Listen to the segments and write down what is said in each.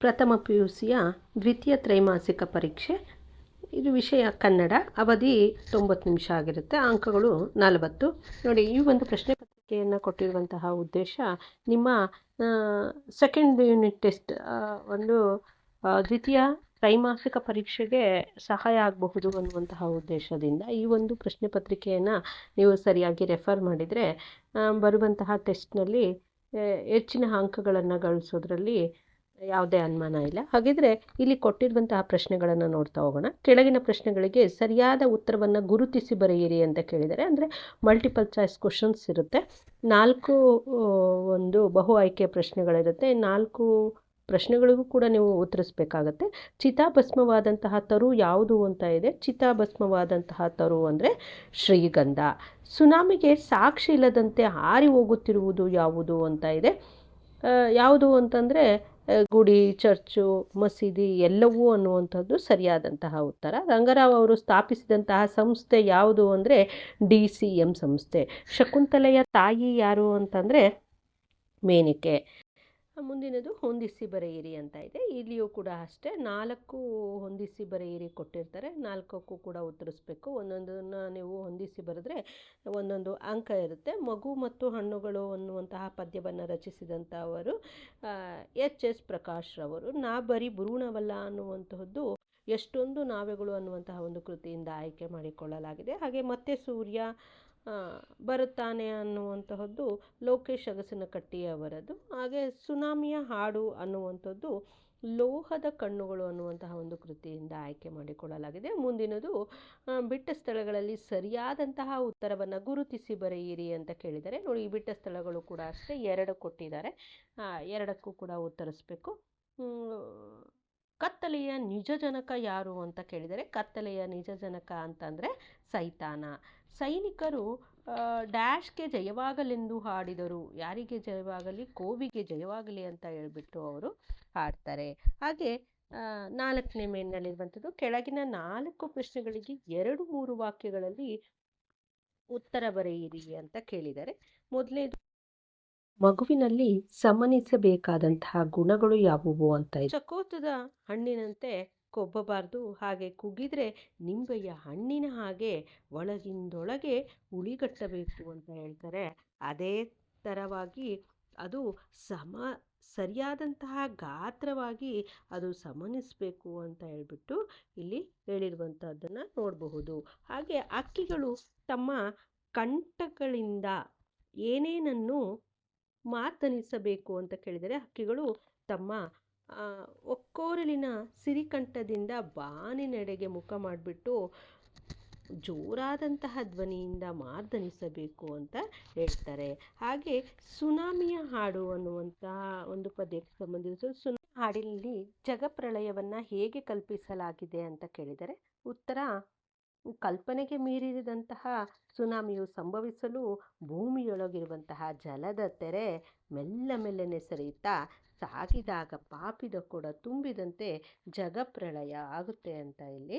ಪ್ರಥಮ P U ಸಿಯ ದ್ವಿತೀಯ ತ್ರೈಮಾಸಿಕ ಪರೀಕ್ಷೆ. ಇದು ವಿಷಯ ಕನ್ನಡ. ಅವಧಿ ತೊಂಬತ್ತು ನಿಮಿಷ ಆಗಿರುತ್ತೆ. ಅಂಕಗಳು ನಲವತ್ತು. ನೋಡಿ, ಈ ಒಂದು ಪ್ರಶ್ನೆ ಪತ್ರಿಕೆಯನ್ನು ಕೊಟ್ಟಿರುವಂತಹ ಉದ್ದೇಶ ನಿಮ್ಮ ಸೆಕೆಂಡ್ ಯೂನಿಟ್ ಟೆಸ್ಟ್ ಒಂದು ದ್ವಿತೀಯ ತ್ರೈಮಾಸಿಕ ಪರೀಕ್ಷೆಗೆ ಸಹಾಯ ಆಗಬಹುದು ಅನ್ನುವಂತಹ ಉದ್ದೇಶದಿಂದ ಈ ಒಂದು ಪ್ರಶ್ನೆ ಪತ್ರಿಕೆಯನ್ನು ನೀವು ಸರಿಯಾಗಿ ರೆಫರ್ ಮಾಡಿದರೆ ಬರುವಂತಹ ಟೆಸ್ಟ್ನಲ್ಲಿ ಹೆಚ್ಚಿನ ಅಂಕಗಳನ್ನು ಗಳಿಸೋದ್ರಲ್ಲಿ ಯಾವುದೇ ಅನುಮಾನ ಇಲ್ಲ. ಹಾಗಿದ್ರೆ ಇಲ್ಲಿ ಕೊಟ್ಟಿರುವಂತಹ ಪ್ರಶ್ನೆಗಳನ್ನು ನೋಡ್ತಾ ಹೋಗೋಣ. ಕೆಳಗಿನ ಪ್ರಶ್ನೆಗಳಿಗೆ ಸರಿಯಾದ ಉತ್ತರವನ್ನು ಗುರುತಿಸಿ ಬರೆಯಿರಿ ಅಂತ ಕೇಳಿದ್ದಾರೆ ಅಂದರೆ ಮಲ್ಟಿಪಲ್ ಚಾಯ್ಸ್ ಕ್ವಶನ್ಸ್ ಇರುತ್ತೆ. ನಾಲ್ಕು ಒಂದು ಬಹು ಆಯ್ಕೆ ಪ್ರಶ್ನೆಗಳಿರುತ್ತೆ. ನಾಲ್ಕು ಪ್ರಶ್ನೆಗಳಿಗೂ ಕೂಡ ನೀವು ಉತ್ತರಿಸಬೇಕಾಗತ್ತೆ. ಚಿತಾಭಸ್ಮವಾದಂತಹ ತರು ಯಾವುದು ಅಂತ ಇದೆ. ಚಿತಾಭಸ್ಮವಾದಂತಹ ತರು ಅಂದರೆ ಶ್ರೀಗಂಧ. ಸುನಾಮಿಗೆ ಸಾಕ್ಷಿ ಇಲ್ಲದಂತೆ ಹಾರಿ ಹೋಗುತ್ತಿರುವುದು ಯಾವುದು ಅಂತ ಇದೆ. ಯಾವುದು ಅಂತಂದರೆ ಗುಡಿ, ಚರ್ಚು, ಮಸೀದಿ ಎಲ್ಲವೂ ಅನ್ನುವಂಥದ್ದು ಸರಿಯಾದಂತಹ ಉತ್ತರ. ರಂಗರಾವ್ ಅವರು ಸ್ಥಾಪಿಸಿದಂತಹ ಸಂಸ್ಥೆ ಯಾವುದು ಅಂದರೆ, ಡಿ ಸಿ ಎಂ ಸಂಸ್ಥೆ. ಶಕುಂತಲೆಯ ತಾಯಿ ಯಾರು ಅಂತಂದರೆ, ಮೇನಿಕೆ. ಮುಂದಿನದು ಹೊಂದಿಸಿ ಬರೆಯಿರಿ ಅಂತ ಇದೆ. ಇಲ್ಲಿಯೂ ಕೂಡ ಅಷ್ಟೇ. ನಾಲ್ಕು ಹೊಂದಿಸಿ ಬರೆಯಿರಿ ಕೊಟ್ಟಿರ್ತಾರೆ. ನಾಲ್ಕಕ್ಕೂ ಕೂಡ ಉತ್ತರಿಸ್ಬೇಕು. ಒಂದೊಂದನ್ನು ನೀವು ಹೊಂದಿಸಿ ಬರೆದ್ರೆ ಒಂದೊಂದು ಅಂಕ ಇರುತ್ತೆ. ಮಗು ಮತ್ತು ಹಣ್ಣುಗಳು ಅನ್ನುವಂತಹ ಪದ್ಯವನ್ನು ರಚಿಸಿದಂಥವರು ಎಚ್ ಎಸ್ ಪ್ರಕಾಶ್ ರವರು, ನಾ ಬರೀ ಭ್ರೂಣವಲ್ಲ ಅನ್ನುವಂತಹದ್ದು ಎಷ್ಟೊಂದು ನಾವೆಗಳು ಅನ್ನುವಂತಹ ಒಂದು ಕೃತಿಯಿಂದ ಆಯ್ಕೆ ಮಾಡಿಕೊಳ್ಳಲಾಗಿದೆ. ಹಾಗೆ ಮತ್ತೆ ಸೂರ್ಯ ಬರುತ್ತಾನೆ ಅನ್ನುವಂತಹದ್ದು ಲೋಕೇಶ್ ಅಗಸನಕಟ್ಟಿ ಅವರದ್ದು ಹಾಗೆ ಸುನಾಮಿಯ ಹಾಡು ಅನ್ನುವಂಥದ್ದು ಲೋಹದ ಕಣ್ಣುಗಳು ಅನ್ನುವಂತಹ ಒಂದು ಕೃತಿಯಿಂದ ಆಯ್ಕೆ ಮಾಡಿಕೊಳ್ಳಲಾಗಿದೆ. ಮುಂದಿನದು ಬಿಟ್ಟ ಸ್ಥಳಗಳಲ್ಲಿ ಸರಿಯಾದಂತಹ ಉತ್ತರವನ್ನು ಗುರುತಿಸಿ ಬರೆಯಿರಿ ಅಂತ ಕೇಳಿದರೆ, ನೋಡಿ ಈ ಬಿಟ್ಟ ಸ್ಥಳಗಳು ಕೂಡ ಅಷ್ಟೇ ಎರಡು ಕೊಟ್ಟಿದ್ದಾರೆ. ಎರಡಕ್ಕೂ ಕೂಡ ಉತ್ತರಿಸ್ಬೇಕು. ಕತ್ತಲೆಯ ನಿಜ ಜನಕ ಯಾರು ಅಂತ ಕೇಳಿದರೆ ಕತ್ತಲೆಯ ನಿಜ ಜನಕ ಅಂತಂದರೆ ಸೈತಾನ. ಸೈನಿಕರು ಡ್ಯಾಶ್ಗೆ ಜಯವಾಗಲೆಂದು ಹಾಡಿದರು. ಯಾರಿಗೆ ಜಯವಾಗಲಿ? ಕೋವಿಗೆ ಜಯವಾಗಲಿ ಅಂತ ಹೇಳಿಬಿಟ್ಟು ಅವರು ಹಾಡ್ತಾರೆ. ಹಾಗೆ ನಾಲ್ಕನೇ ಮೇಲಿನಲ್ಲಿರುವಂಥದ್ದು, ಕೆಳಗಿನ ನಾಲ್ಕು ಪ್ರಶ್ನೆಗಳಿಗೆ ಎರಡು ಮೂರು ವಾಕ್ಯಗಳಲ್ಲಿ ಉತ್ತರ ಬರೆಯಿರಿ ಅಂತ ಕೇಳಿದ್ದಾರೆ ಮೊದಲನೇದು ಮಗುವಿನಲ್ಲಿ ಸಮನಿಸಬೇಕಾದಂತಹ ಗುಣಗಳು ಯಾವುವು ಅಂತ ಚಕೋತದ ಹಣ್ಣಿನಂತೆ ಕೊಬ್ಬಬಾರ್ದು. ಹಾಗೆ ಕುಗ್ಗಿದ್ರೆ ನಿಂಬೆಯ ಹಣ್ಣಿನ ಹಾಗೆ ಒಳಗಿಂದೊಳಗೆ ಉಳಿಗಟ್ಟಬೇಕು ಅಂತ ಹೇಳ್ತಾರೆ. ಅದೇ ಥರವಾಗಿ ಅದು ಸಮ, ಸರಿಯಾದಂತಹ ಗಾತ್ರವಾಗಿ ಅದು ಸಮನಿಸಬೇಕು ಅಂತ ಹೇಳ್ಬಿಟ್ಟು ಇಲ್ಲಿ ಹೇಳಿರುವಂಥದ್ದನ್ನು ನೋಡಬಹುದು. ಹಾಗೆ ಅಕ್ಕಿಗಳು ತಮ್ಮ ಕಂಠಗಳಿಂದ ಏನೇನನ್ನು ಮಾತನಿಸಬೇಕು ಅಂತ ಕೇಳಿದರೆ ಹಕ್ಕಿಗಳು ತಮ್ಮ ಒಕ್ಕೋರಲಿನ ಸಿರಿಕಂಠದಿಂದ ಬಾನಿನೆಡೆಗೆ ಮುಖ ಮಾಡಿಬಿಟ್ಟು ಜೋರಾದಂತಹ ಧ್ವನಿಯಿಂದ ಮಾರ್ದನಿಸಬೇಕು ಅಂತ ಹೇಳ್ತಾರೆ. ಹಾಗೆ ಸುನಾಮಿಯ ಹಾಡು ಅನ್ನುವಂತಹ ಒಂದು ಪದ್ಯಕ್ಕೆ ಸಂಬಂಧಿಸಿದ ಸುನಾಮಿ ಹಾಡಿನಲ್ಲಿ ಜಗಪ್ರಳಯವನ್ನು ಹೇಗೆ ಕಲ್ಪಿಸಲಾಗಿದೆ ಅಂತ ಕೇಳಿದರೆ ಉತ್ತರ ಕಲ್ಪನೆಗೆ ಮೀರಿದಂತಹ ಸುನಾಮಿಯು ಸಂಭವಿಸಲು ಭೂಮಿಯೊಳಗಿರುವಂತಹ ಜಲದ ತೆರೆ ಮೆಲ್ಲ ಮೆಲ್ಲನೆ ಸರಿಯುತ್ತಾ ಸಾಗಿದಾಗ ಪಾಪಿದ ಕೂಡ ತುಂಬಿದಂತೆ ಜಗಪ್ರಳಯ ಆಗುತ್ತೆ ಅಂತ ಇಲ್ಲಿ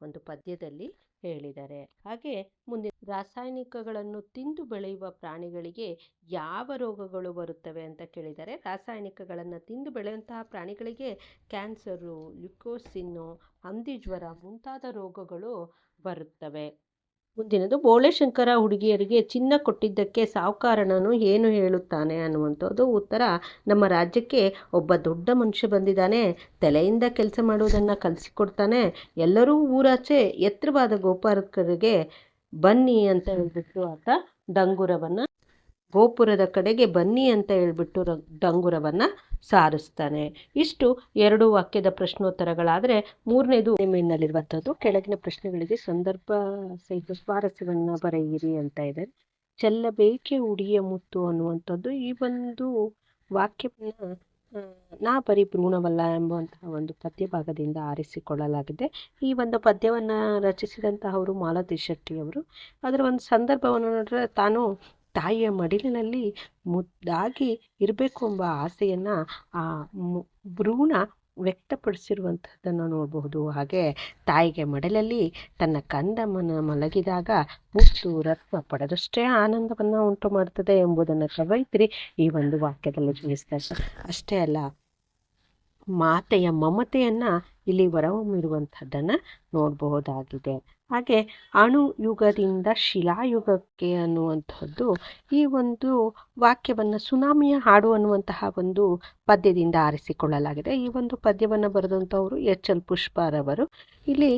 ಒಂದು ಪದ್ಯದಲ್ಲಿ ಹೇಳಿದ್ದಾರೆ. ಹಾಗೆ ಮುಂದೆ ರಾಸಾಯನಿಕಗಳನ್ನು ತಿಂದು ಬೆಳೆಯುವ ಪ್ರಾಣಿಗಳಿಗೆ ಯಾವ ರೋಗಗಳು ಬರುತ್ತವೆ ಅಂತ ಕೇಳಿದ್ದಾರೆ ರಾಸಾಯನಿಕಗಳನ್ನು ತಿಂದು ಬೆಳೆಯುವಂತಹ ಪ್ರಾಣಿಗಳಿಗೆ ಕ್ಯಾನ್ಸರು, ಲ್ಯುಕೋಸಿನ್ನು, ಹಂದಿ ಜ್ವರ ಮುಂತಾದ ರೋಗಗಳು ಬರುತ್ತವೆ. ಮುಂದಿನದು, ಬೋಳೆಶಂಕರ ಹುಡುಗಿಯರಿಗೆ ಚಿನ್ನ ಕೊಟ್ಟಿದ್ದಕ್ಕೆ ಸಾವುಕಾರಣನು ಏನು ಹೇಳುತ್ತಾನೆ ಅನ್ನುವಂಥದ್ದು. ಉತ್ತರ. ನಮ್ಮ ರಾಜ್ಯಕ್ಕೆ ಒಬ್ಬ ದೊಡ್ಡ ಮನುಷ್ಯ ಬಂದಿದ್ದಾನೆ. ತಲೆಯಿಂದ ಕೆಲಸ ಮಾಡುವುದನ್ನು ಕಲಿಸಿಕೊಡ್ತಾನೆ. ಎಲ್ಲರೂ ಊರಾಚೆ ಎತ್ತರವಾದ ಗೋಪಾಲಕರಿಗೆ ಬನ್ನಿ ಅಂತ ಹೇಳ್ಬಿಟ್ಟು ಆತ ಡಂಗುರವನ್ನು ಗೋಪುರದ ಕಡೆಗೆ ಬನ್ನಿ ಅಂತ ಹೇಳ್ಬಿಟ್ಟು ರ, ಡಂಗುರವನ್ನು ಸಾರಿಸ್ತಾನೆ. ಇಷ್ಟು ಎರಡು ವಾಕ್ಯದ ಪ್ರಶ್ನೋತ್ತರಗಳಾದರೆ ಮೂರನೇದು ಮೇಲಿನಲ್ಲಿರುವಂಥದ್ದು ಕೆಳಗಿನ ಪ್ರಶ್ನೆಗಳಿಗೆ ಸಂದರ್ಭ ಸಹಿತ ಸ್ವಾರಸ್ಯವನ್ನು ಬರೆಯಿರಿ ಅಂತ ಇದೆ. ಚೆಲ್ಲಬೇಕೆ ಉಡಿಯ ಮುತ್ತು ಅನ್ನುವಂಥದ್ದು ಈ ಒಂದು ವಾಕ್ಯವನ್ನು ನಾ ಪರಿಪೂರ್ಣವಲ್ಲ ಎಂಬಂತಹ ಒಂದು ಪದ್ಯ ಭಾಗದಿಂದ ಆರಿಸಿಕೊಳ್ಳಲಾಗಿದೆ. ಈ ಒಂದು ಪದ್ಯವನ್ನು ರಚಿಸಿದಂತಹವರು ಮಾಲತಿ ಶೆಟ್ಟಿಯವರು ಅದರ ಒಂದು ಸಂದರ್ಭವನ್ನು ನೋಡಿದ್ರೆ ತಾನು ತಾಯಿಯ ಮಡಿಲಿನಲ್ಲಿ ಮುದ್ದಾಗಿ ಇರಬೇಕು ಎಂಬ ಆಸೆಯನ್ನು ಆ ಭ್ರೂಣ ವ್ಯಕ್ತಪಡಿಸಿರುವಂಥದ್ದನ್ನು ನೋಡಬಹುದು. ಹಾಗೆ ತಾಯಿಗೆ ಮಡಲಲ್ಲಿ ತನ್ನ ಕಂದಮ್ಮನ ಮಲಗಿದಾಗ ಮುತ್ತು ರತ್ನ ಪಡೆದಷ್ಟೇ ಆನಂದವನ್ನು ಉಂಟು ಮಾಡ್ತದೆ ಎಂಬುದನ್ನು ಕವಯಿತ್ರಿ ಈ ಒಂದು ವಾಕ್ಯದಲ್ಲಿ ತಿಳಿಸ್ತಾರೆ. ಅಷ್ಟೇ ಅಲ್ಲ, ಮಾತೆಯ ಮಮತೆಯನ್ನು ಇಲ್ಲಿ ಹೊರಹೊಮ್ಮಿರುವಂಥದ್ದನ್ನು ನೋಡಬಹುದಾಗಿದೆ. ಹಾಗೆ ಅಣು ಯುಗದಿಂದ ಶಿಲಾಯುಗಕ್ಕೆ ಅನ್ನುವಂಥದ್ದು ಈ ಒಂದು ವಾಕ್ಯವನ್ನು ಸುನಾಮಿಯ ಹಾಡು ಅನ್ನುವಂತಹ ಒಂದು ಪದ್ಯದಿಂದ ಆರಿಸಿಕೊಳ್ಳಲಾಗಿದೆ. ಈ ಒಂದು ಪದ್ಯವನ್ನು ಬರೆದಂಥವರು ಎಚ್ ಎಲ್ ಪುಷ್ಪರವರು. ಇಲ್ಲಿ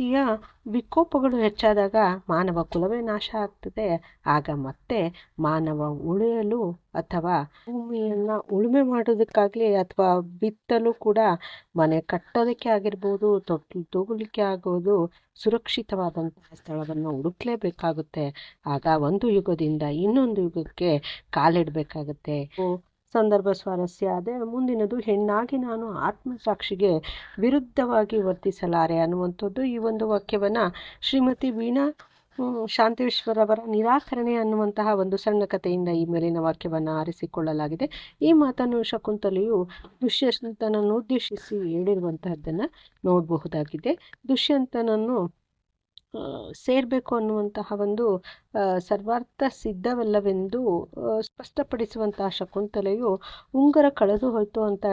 ಪ್ರಕೃತಿಯ ವಿಕೋಪಗಳು ಹೆಚ್ಚಾದಾಗ ಮಾನವ ಕುಲವೇ ನಾಶ ಆಗ್ತದೆ. ಆಗ ಮತ್ತೆ ಮಾನವ ಉಳಿಯಲು ಅಥವಾ ಭೂಮಿಯನ್ನು ಉಳುಮೆ ಮಾಡೋದಕ್ಕಾಗಲಿ ಅಥವಾ ಬಿತ್ತಲು ಕೂಡ ಮನೆ ಕಟ್ಟೋದಕ್ಕೆ ಆಗಿರ್ಬೋದು ತೊಟ್ಟು ತೋಗಲಿಕ್ಕೆ ಆಗೋದು, ಸುರಕ್ಷಿತವಾದಂತಹ ಸ್ಥಳವನ್ನು ಹುಡುಕ್ಲೇಬೇಕಾಗುತ್ತೆ. ಆಗ ಒಂದು ಯುಗದಿಂದ ಇನ್ನೊಂದು ಯುಗಕ್ಕೆ ಕಾಲಿಡಬೇಕಾಗತ್ತೆ. ಸಂದರ್ಭ ಸ್ವಾರಸ್ಯ. ಅದೇ ಮುಂದಿನದು, ಹೆಣ್ಣಾಗಿ ನಾನು ಆತ್ಮಸಾಕ್ಷಿಗೆ ವಿರುದ್ಧವಾಗಿ ವರ್ತಿಸಲಾರೆ ಅನ್ನುವಂಥದ್ದು ಈ ಒಂದು ವಾಕ್ಯವನ್ನು ಶ್ರೀಮತಿ ವೀಣಾ ಶಾಂತೇಶ್ವರವರ ನಿರಾಕರಣೆ ಅನ್ನುವಂತಹ ಒಂದು ಸಣ್ಣ ಕಥೆಯಿಂದ ಈ ಮೇಲಿನ ವಾಕ್ಯವನ್ನು ಆರಿಸಿಕೊಳ್ಳಲಾಗಿದೆ. ಈ ಮಾತನ್ನು ಶಕುಂತಲೆಯು ದುಷ್ಯಂತನನ್ನು ಉದ್ದೇಶಿಸಿ ಹೇಳಿರುವಂತಹದ್ದನ್ನು ನೋಡಬಹುದಾಗಿದೆ. ದುಷ್ಯಂತನನ್ನು ಸೇರಬೇಕು ಅನ್ನುವಂತಹ ಒಂದು ಸರ್ವಾರ್ಥ ಸಿದ್ಧವಲ್ಲವೆಂದು ಸ್ಪಷ್ಟಪಡಿಸುವಂತಹ ಶಕುಂತಲೆಯು ಉಂಗರ ಕಳೆದು ಹೋಯಿತು ಅಂತ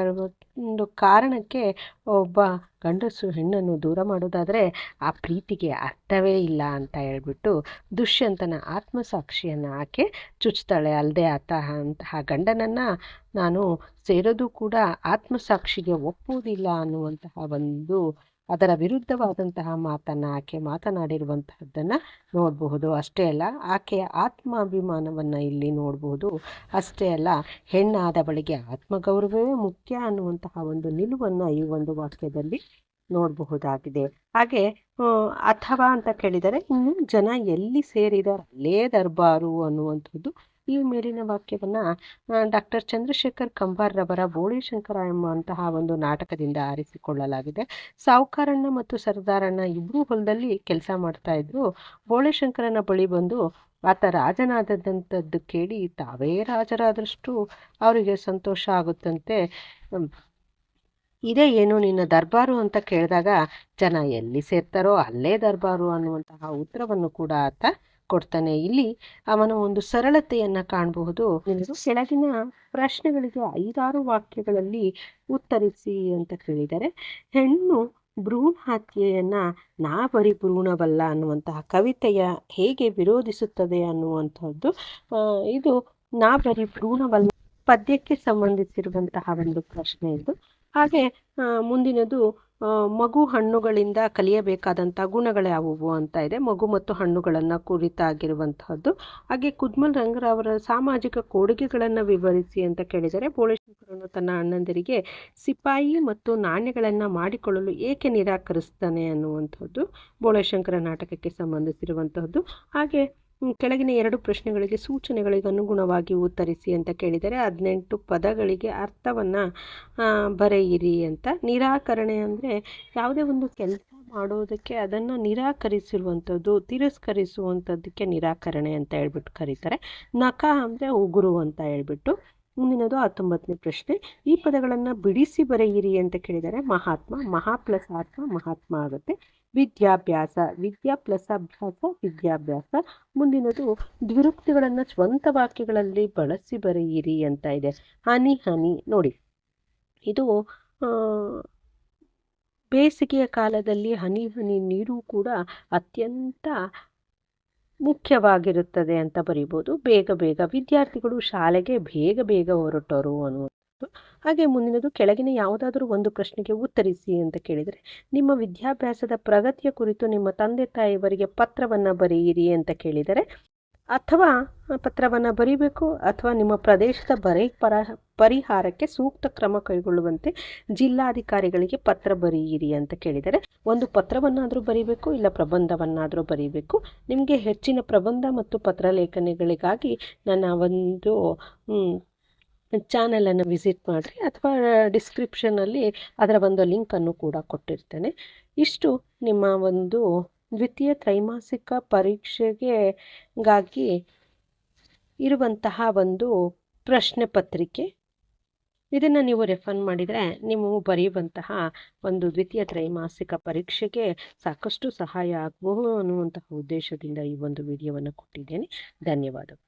ಒಂದು ಕಾರಣಕ್ಕೆ ಒಬ್ಬ ಗಂಡಸು ಹೆಣ್ಣನ್ನು ದೂರ ಮಾಡೋದಾದರೆ ಆ ಪ್ರೀತಿಗೆ ಅರ್ಥವೇ ಇಲ್ಲ ಅಂತ ಹೇಳ್ಬಿಟ್ಟು ದುಷ್ಯಂತನ ಆತ್ಮಸಾಕ್ಷಿಯನ್ನು ಆಕೆ ಚುಚ್ತಾಳೆ. ಅಲ್ಲದೆ ಆತ ಅಂತಹ ಗಂಡನನ್ನು ನಾನು ಸೇರೋದು ಕೂಡ ಆತ್ಮಸಾಕ್ಷಿಗೆ ಒಪ್ಪುವುದಿಲ್ಲ ಅನ್ನುವಂತಹ ಒಂದು ಅದರ ವಿರುದ್ಧವಾದಂತಹ ಮಾತನ್ನು, ಆಕೆ ಮಾತನಾಡಿರುವಂತಹದ್ದನ್ನು ನೋಡಬಹುದು. ಅಷ್ಟೇ ಅಲ್ಲ, ಆಕೆಯ ಆತ್ಮಾಭಿಮಾನವನ್ನು ಇಲ್ಲಿ ನೋಡಬಹುದು. ಅಷ್ಟೇ ಅಲ್ಲ, ಹೆಣ್ಣಾದ ಬಳಿಗೆ ಆತ್ಮಗೌರವವೇ ಮುಖ್ಯ ಅನ್ನುವಂತಹ ಒಂದು ನಿಲುವನ್ನು ಈ ಒಂದು ವಾಕ್ಯದಲ್ಲಿ ನೋಡಬಹುದಾಗಿದೆ. ಹಾಗೆ ಅಥವಾ ಅಂತ ಕೇಳಿದರೆ, ಇನ್ನು ಜನ ಎಲ್ಲಿ ಸೇರಿದ ಅಲ್ಲೇ ದರ್ಬಾರು ಅನ್ನುವಂಥದ್ದು ಈ ಮೇಲಿನ ವಾಕ್ಯವನ್ನು ಡಾಕ್ಟರ್ ಚಂದ್ರಶೇಖರ್ ಕಂಬಾರ್ರವರ ಬೋಳಿಶಂಕರ ಎಂಬಂತಹ ಒಂದು ನಾಟಕದಿಂದ ಆರಿಸಿಕೊಳ್ಳಲಾಗಿದೆ. ಸಾವುಕಾರಣ್ಣ ಮತ್ತು ಸರ್ದಾರಣ್ಣ ಇಬ್ಬರೂ ಹೊಲದಲ್ಲಿ ಕೆಲಸ ಮಾಡ್ತಾ ಇದ್ರು. ಬೋಳೆಶಂಕರನ ಬಳಿ ಬಂದು, ಆತ ರಾಜನಾದಂಥದ್ದು ಕೇಳಿ ತಾವೇ ರಾಜರಾದಷ್ಟು ಅವರಿಗೆ ಸಂತೋಷ ಆಗುತ್ತಂತೆ. ಇದೇ ಏನು ನಿನ್ನ ದರ್ಬಾರು ಅಂತ ಕೇಳಿದಾಗ, ಜನ ಎಲ್ಲಿ ಸೇರ್ತಾರೋ ಅಲ್ಲೇ ದರ್ಬಾರು ಅನ್ನುವಂತಹ ಉತ್ತರವನ್ನು ಕೂಡ ಆತ ಕೊಡ್ತಾನೆ. ಇಲ್ಲಿ ಅವನ ಒಂದು ಸರಳತೆಯನ್ನು ಕಾಣಬಹುದು. ಕೆಳಗಿನ ಪ್ರಶ್ನೆಗಳಿಗೆ ಐದಾರು ವಾಕ್ಯಗಳಲ್ಲಿ ಉತ್ತರಿಸಿ ಅಂತ ಕೇಳಿದರೆ, ಹೆಣ್ಣು ಭ್ರೂಣ ಹತ್ಯೆಯನ್ನ ನಾ ಬರಿ ಭ್ರೂಣವಲ್ಲ ಅನ್ನುವಂತಹ ಕವಿತೆಯ ಹೇಗೆ ವಿರೋಧಿಸುತ್ತದೆ ಅನ್ನುವಂಥದ್ದು ಇದು ನಾ ಬರಿ ಭ್ರೂಣವಲ್ಲ ಪದ್ಯಕ್ಕೆ ಸಂಬಂಧಿಸಿರುವಂತಹ ಒಂದು ಪ್ರಶ್ನೆ ಇದು. ಹಾಗೆ ಮುಂದಿನದು ಮಗು ಹಣ್ಣುಗಳಿಂದ ಕಲಿಯಬೇಕಾದಂಥ ಗುಣಗಳು ಯಾವುವು ಅಂತ ಇದೆ. ಮಗು ಮತ್ತು ಹಣ್ಣುಗಳನ್ನು ಕುರಿತಾಗಿರುವಂತಹದ್ದು ಹಾಗೆ ಕುದ್ಮಲ್ ರಂಗರವರ ಸಾಮಾಜಿಕ ಕೊಡುಗೆಗಳನ್ನು ವಿವರಿಸಿ ಅಂತ ಕೇಳಿದರೆ ಬೋಳೇಶ್ವರನು ತನ್ನ ಅಣ್ಣಂದಿರಿಗೆ ಸಿಪಾಯಿ ಮತ್ತು ನಾಣ್ಯಗಳನ್ನು ಮಾಡಿಕೊಳ್ಳಲು ಏಕೆ ನಿರಾಕರಿಸ್ತಾನೆ ಅನ್ನುವಂಥದ್ದು, ಬೋಳಶಂಕರ ನಾಟಕಕ್ಕೆ ಸಂಬಂಧಿಸಿರುವಂತಹದ್ದು ಹಾಗೆ ಕೆಳಗಿನ ಎರಡು ಪ್ರಶ್ನೆಗಳಿಗೆ ಸೂಚನೆಗಳಿಗೆ ಅನುಗುಣವಾಗಿ ಉತ್ತರಿಸಿ ಅಂತ ಕೇಳಿದರೆ ಹದಿನೆಂಟು ಪದಗಳಿಗೆ ಅರ್ಥವನ್ನು ಬರೆಯಿರಿ ಅಂತ. ನಿರಾಕರಣೆ ಅಂದರೆ ಯಾವುದೇ ಒಂದು ಕೆಲಸ ಮಾಡೋದಕ್ಕೆ ಅದನ್ನು ನಿರಾಕರಿಸಿರುವಂಥದ್ದು, ತಿರಸ್ಕರಿಸುವಂಥದ್ದಕ್ಕೆ ನಿರಾಕರಣೆ ಅಂತ ಹೇಳ್ಬಿಟ್ಟು ಕರೀತಾರೆ. ನಕ ಅಂದರೆ ಉಗುರು ಅಂತ ಹೇಳ್ಬಿಟ್ಟು. ಮುಂದಿನದು ಹತ್ತೊಂಬತ್ತನೇ ಪ್ರಶ್ನೆ. ಈ ಪದಗಳನ್ನು ಬಿಡಿಸಿ ಬರೆಯಿರಿ ಅಂತ ಕೇಳಿದರೆ ಮಹಾತ್ಮ, ಮಹಾ ಪ್ಲಸ್ ಆತ್ಮ, ಮಹಾತ್ಮ ಆಗುತ್ತೆ. ವಿದ್ಯಾಭ್ಯಾಸ, ವಿದ್ಯಾ ಪ್ಲಸ್ ಅಭ್ಯಾಸ, ವಿದ್ಯಾಭ್ಯಾಸ ಮುಂದಿನದು ದ್ವಿರುಕ್ತಿಗಳನ್ನು ಸ್ವಂತ ವಾಕ್ಯಗಳಲ್ಲಿ ಬಳಸಿ ಬರೆಯಿರಿ ಅಂತ ಇದೆ. ಹನಿ ಹನಿ ನೋಡಿ. ಇದು ಬೇಸಿಗೆಯ ಕಾಲದಲ್ಲಿ ಹನಿ ಹನಿ ನೀರು ಕೂಡ ಅತ್ಯಂತ ಮುಖ್ಯವಾಗಿರುತ್ತದೆ ಅಂತ ಬರಿಬೋದು. ಬೇಗ ಬೇಗ ವಿದ್ಯಾರ್ಥಿಗಳು ಶಾಲೆಗೆ ಬೇಗ ಬೇಗ ಹೊರಟರು ಅನ್ನುವಂಥದ್ದು. ಹಾಗೆ ಮುಂದಿನದು ಕೆಳಗಿನ ಯಾವುದಾದರೂ ಒಂದು ಪ್ರಶ್ನೆಗೆ ಉತ್ತರಿಸಿ ಅಂತ ಕೇಳಿದರೆ, ನಿಮ್ಮ ವಿದ್ಯಾಭ್ಯಾಸದ ಪ್ರಗತಿಯ ಕುರಿತು ನಿಮ್ಮ ತಂದೆ ತಾಯಿಯವರಿಗೆ ಪತ್ರವನ್ನು ಬರೆಯಿರಿ ಅಂತ ಕೇಳಿದರೆ, ಅಥವಾ ಪತ್ರವನ್ನು ಬರೀಬೇಕು ಅಥವಾ ನಿಮ್ಮ ಪ್ರದೇಶದ ಬರೆ ಪರ, ಪರಿಹಾರಕ್ಕೆ ಸೂಕ್ತ ಕ್ರಮ ಕೈಗೊಳ್ಳುವಂತೆ ಜಿಲ್ಲಾಧಿಕಾರಿಗಳಿಗೆ ಪತ್ರ ಬರೆಯಿರಿ ಅಂತ ಕೇಳಿದರೆ, ಒಂದು ಪತ್ರವನ್ನಾದರೂ ಬರೀಬೇಕು ಇಲ್ಲ ಪ್ರಬಂಧವನ್ನಾದರೂ ಬರೀಬೇಕು? ನಿಮಗೆ ಹೆಚ್ಚಿನ ಪ್ರಬಂಧ ಮತ್ತು ಪತ್ರ ಲೇಖನಗಳಿಗಾಗಿ ನನ್ನ ಒಂದು ಚಾನಲನ್ನು ವಿಸಿಟ್ ಮಾಡಿರಿ ಅಥವಾ ಡಿಸ್ಕ್ರಿಪ್ಷನಲ್ಲಿ ಅದರ ಒಂದು ಲಿಂಕನ್ನು ಕೂಡ ಕೊಟ್ಟಿರ್ತೇನೆ. ಇಷ್ಟು ನಿಮ್ಮ ಒಂದು ದ್ವಿತೀಯ ತ್ರೈಮಾಸಿಕ ಪರೀಕ್ಷೆಗೆ ಗಾಗಿ ಇರುವಂತಹ ಒಂದು ಪ್ರಶ್ನೆ ಪತ್ರಿಕೆ. ಇದನ್ನು ನೀವು ರೆಫರ್ ಮಾಡಿದರೆ ನೀವು ಬರೆಯುವಂತಹ ಒಂದು ದ್ವಿತೀಯ ತ್ರೈಮಾಸಿಕ ಪರೀಕ್ಷೆಗೆ ಸಾಕಷ್ಟು ಸಹಾಯ ಆಗಬಹುದು ಅನ್ನುವಂತಹ ಉದ್ದೇಶದಿಂದ ಈ ಒಂದು ವಿಡಿಯೋವನ್ನು ಕೊಟ್ಟಿದ್ದೇನೆ. ಧನ್ಯವಾದಗಳು.